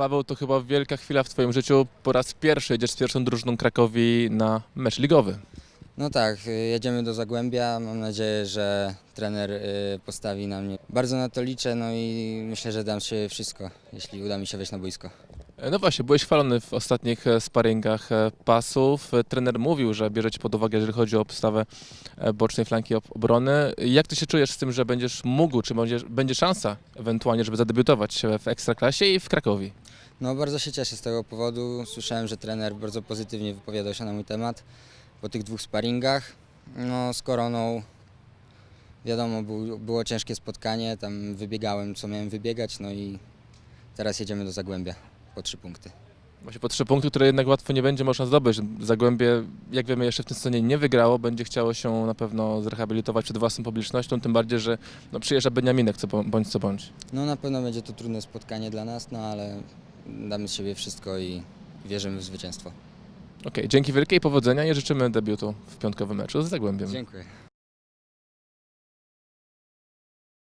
Paweł, to chyba wielka chwila w Twoim życiu. Po raz pierwszy jedziesz z pierwszą drużyną Krakowi na mecz ligowy. No tak, y, jedziemy do Zagłębia. Mam nadzieję, że trener y, postawi na mnie. Bardzo na to liczę, no i myślę, że dam się wszystko, jeśli uda mi się wejść na boisko. E, No właśnie, byłeś chwalony w ostatnich e, sparingach e, pasów. E, Trener mówił, że bierzecie pod uwagę, jeżeli chodzi o obstawę e, bocznej flanki ob- obrony. Jak Ty się czujesz z tym, że będziesz mógł, czy będzie, będzie szansa ewentualnie, żeby zadebiutować w Ekstraklasie i w Krakowi? No bardzo się cieszę z tego powodu. Słyszałem, że trener bardzo pozytywnie wypowiadał się na mój temat po tych dwóch sparingach. No z koroną wiadomo, był, było ciężkie spotkanie, tam wybiegałem co miałem wybiegać, no i teraz jedziemy do Zagłębia po trzy punkty. Właśnie po trzy punkty, które jednak łatwo nie będzie można zdobyć. Zagłębie, jak wiemy, jeszcze w tym sezonie nie wygrało, będzie chciało się na pewno zrehabilitować przed własną publicznością, tym bardziej, że no, przyjeżdża Beniaminek, co, bądź co bądź. No na pewno będzie to trudne spotkanie dla nas, no ale damy z siebie wszystko i wierzymy w zwycięstwo. Okej, dzięki wielkiej powodzenia i życzymy debiutu w piątkowym meczu z Zagłębiem. Dziękuję.